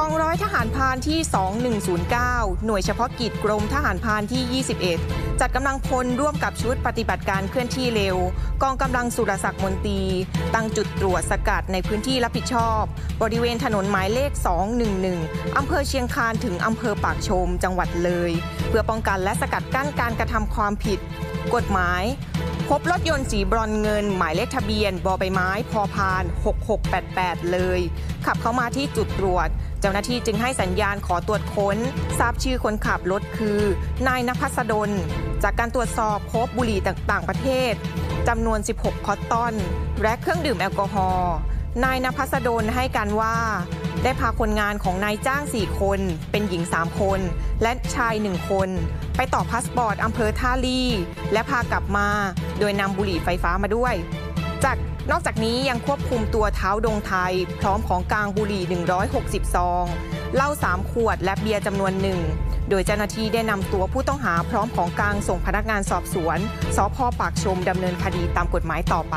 กองร้อยทหารพานที่ 2109 หน่วยเฉพาะกิจกรมทหารพานที่ 21 จัดกำลังพลร่วมกับชุดปฏิบัติการเคลื่อนที่เร็ว กองกำลังสุรศักดิ์มนตรี ตั้งจุดตรวจสกัดในพื้นที่รับผิดชอบ บริเวณถนนหมายเลข 211 อำเภอเชียงคานถึงอำเภอปากชมจังหวัดเลย เพื่อป้องกันและสกัดกั้นการกระทำความผิด กฎหมาย พบรถยนต์สีบรอนเงิน หมายเลขทะเบียนบอใบไม้ พอพาน 6688 เลย ขับเข้ามาที่จุดตรวจ เจ้าหน้าที่จึงให้สัญญาณขอตรวจค้น ทราบชื่อคนขับรถคือ นายนภัสดล จากการตรวจสอบพบบุหรี่ต่างประเทศจำนวน 16 คอตตอน และเครื่องดื่มแอลกอฮอล์นายนภัสดลให้การว่า ได้พาคนงานของนายจ้าง 4 คน เป็นหญิง 3 คน และชาย 1 คน ไปต่อพาสปอร์ตอำเภอท่าลี่ และพากลับมา โดยนำบุหรี่ไฟฟ้ามาด้วย จากนอกจากนี้ยังควบคุมตัวเท้าดงไทย พร้อมของกลางบุหรี่ 160 ซองเหล้า3 ขวดและเบียร์จำนวนหนึ่ง โดยเจ้าหน้าที่ได้นำตัวผู้ต้องหาพร้อมของกลางส่งพนักงานสอบสวน สพปากชมดำเนินคดีตามกฎหมายต่อไป